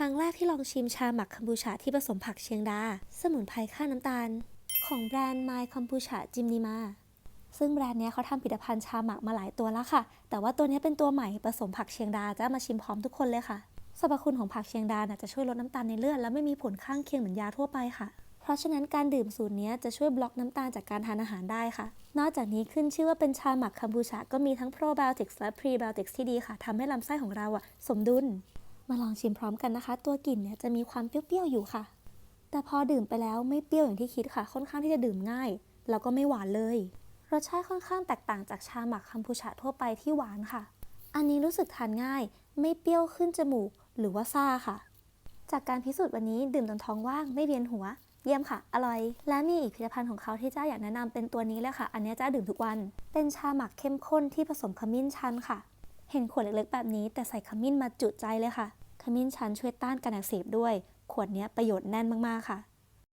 ครั้งแรกที่ลองชิมชาหมักคัมพูชาที่ผสมผักเชียงดา สมุนไพรฆ่าน้ำตาล ของแบรนด์ My Kombucha จิมนิมาซึ่งแบรนด์นี้เขาทำผลิตภัณฑ์ชาหมักมาหลายตัวแล้วค่ะ แต่ว่าตัวนี้เป็นตัวใหม่ผสมผักเชียงดาจะมาชิมพร้อมทุกคนเลยค่ะสรรพคุณของผักเชียงดาจะช่วยลดน้ำตาลในเลือดและไม่มีผลข้างเคียงเหมือนยาทั่วไปค่ะ เพราะฉะนั้นการดื่มสูตรนี้จะช่วยบล็อกน้ำตาลจากการทานอาหารได้ค่ะ นอกจากนี้ขึ้นชื่อว่าเป็นชาหมักคัมพูชาก็มีทั้งโปรไบโอติกส์และพรีไบโอติกส์ที่ดีค่ะทำให้ลำไส้ของเราอะสมดุล มาลองชิมพร้อมกันนะคะ ตัวกลิ่นเนี่ยจะมีความเปรี้ยวๆอยู่ค่ะ แต่พอดื่มไปแล้วไม่เปรี้ยวอย่างที่คิดค่ะ ค่อนข้างที่จะดื่มง่าย แล้วก็ไม่หวานเลย รสชาติค่อนข้างแตกต่างจากชาหมักคัมพูชาทั่วไปที่หวานค่ะ อันนี้รู้สึกทานง่าย ไม่เปรี้ยวขึ้นจมูก หรือว่าซ่าค่ะ จากการพิสูจน์วันนี้ดื่มจนท้องว่างไม่เวียนหัว เยี่ยมค่ะ อร่อย และมีอีกผลิตภัณฑ์ของเขาที่จ้าอยากแนะนำเป็นตัวนี้เลยค่ะ อันนี้จ้าดื่มทุกวัน เป็นชาหมักเข้มข้นที่ผสมขมิ้นชันค่ะเห็นขวดเล็กๆแบบนี้แต่ใส่ขมิ้นมาจุใจเลยค่ะ ขมิ้นชันช่วยต้านการอักเสบด้วย ขวดนี้ประโยชน์แน่นมากๆค่ะ